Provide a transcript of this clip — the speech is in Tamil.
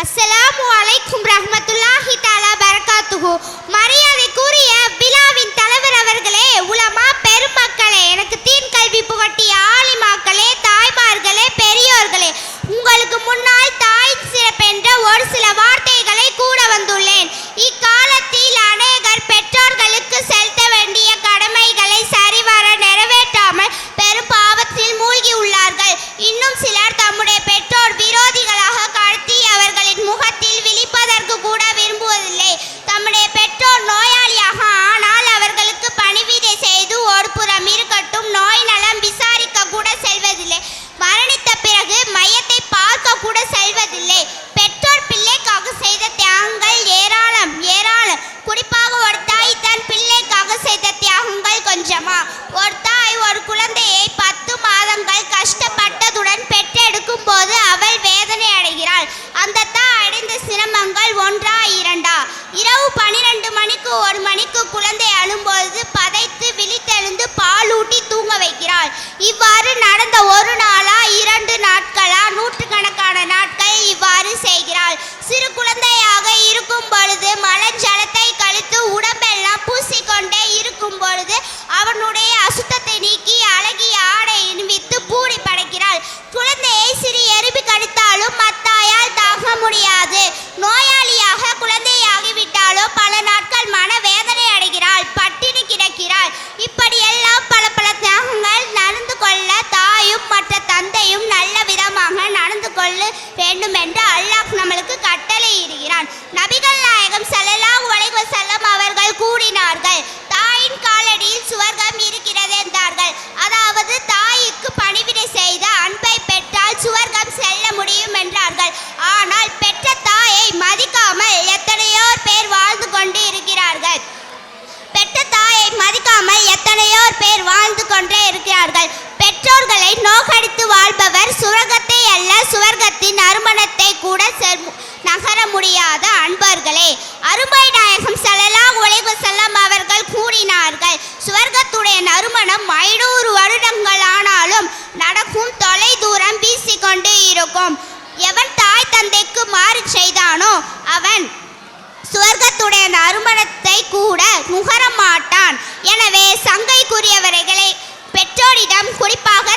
அஸ்ஸலாமு அலைக்கும் ரஹமத்துல்லாஹி தாலா பரகாத்துஹு. மரியாதைக்குரிய குழந்தை அழும்போது பதைத்து விழித்தெழுந்து பாலூட்டி தூங்க வைக்கிறாள். இவ்வாறு நடந்த கூறினான். நபிகள் நாயகம் ஸல்லல்லாஹு அலைஹி வஸல்லம் அவர்கள் கூறினார்கள் தாயின் காலடியில் சுவர்க்கம் இருக்கிறது என்றார்கள். அதாவது தாய்க்கு பணிவிடை செய்த அன்பை பெற்றால் சுவர்க்கம் செல்ல முடியும் என்றார்கள். ஆனால் பெற்ற தாயை மதிக்காமல் எத்தனையோ பேர் வாழ்ந்து கொண்டு இருக்கிறார்கள். பெற்ற தாயை மதிக்காமல் எத்தனையோ பேர் வாழ்ந்து கொண்டே இருக்கிறார்கள். பெற்றோர்களை நோக்கடித்து வாழ்பவர் சுவர்க்கத்தை அல்ல சுவர்க்கத்தின் நறுமணத்தை கூட செல்- முடியாத அன்பர்களே. அருமை நாயகம் ஸல்லல்லாஹு அலைஹி செல்லம் அவர்கள் கூறினார்கள் சுவர்க்கத்துடைய நறுமணம் ஐநூறு வருடங்கள் ஆனாலும் நடக்கும் தொலை தூரம் வீசிக்கொண்டு இருக்கும். எவன் தாய் தந்தைக்கு மாறு செய்தானோ அவன் சுவர்க்கத்துடைய நறுமணத்தை கூட நுகர மாட்டான். எனவே சங்கைக்குரியவர்களை பெற்றோரிடம் குறிப்பாக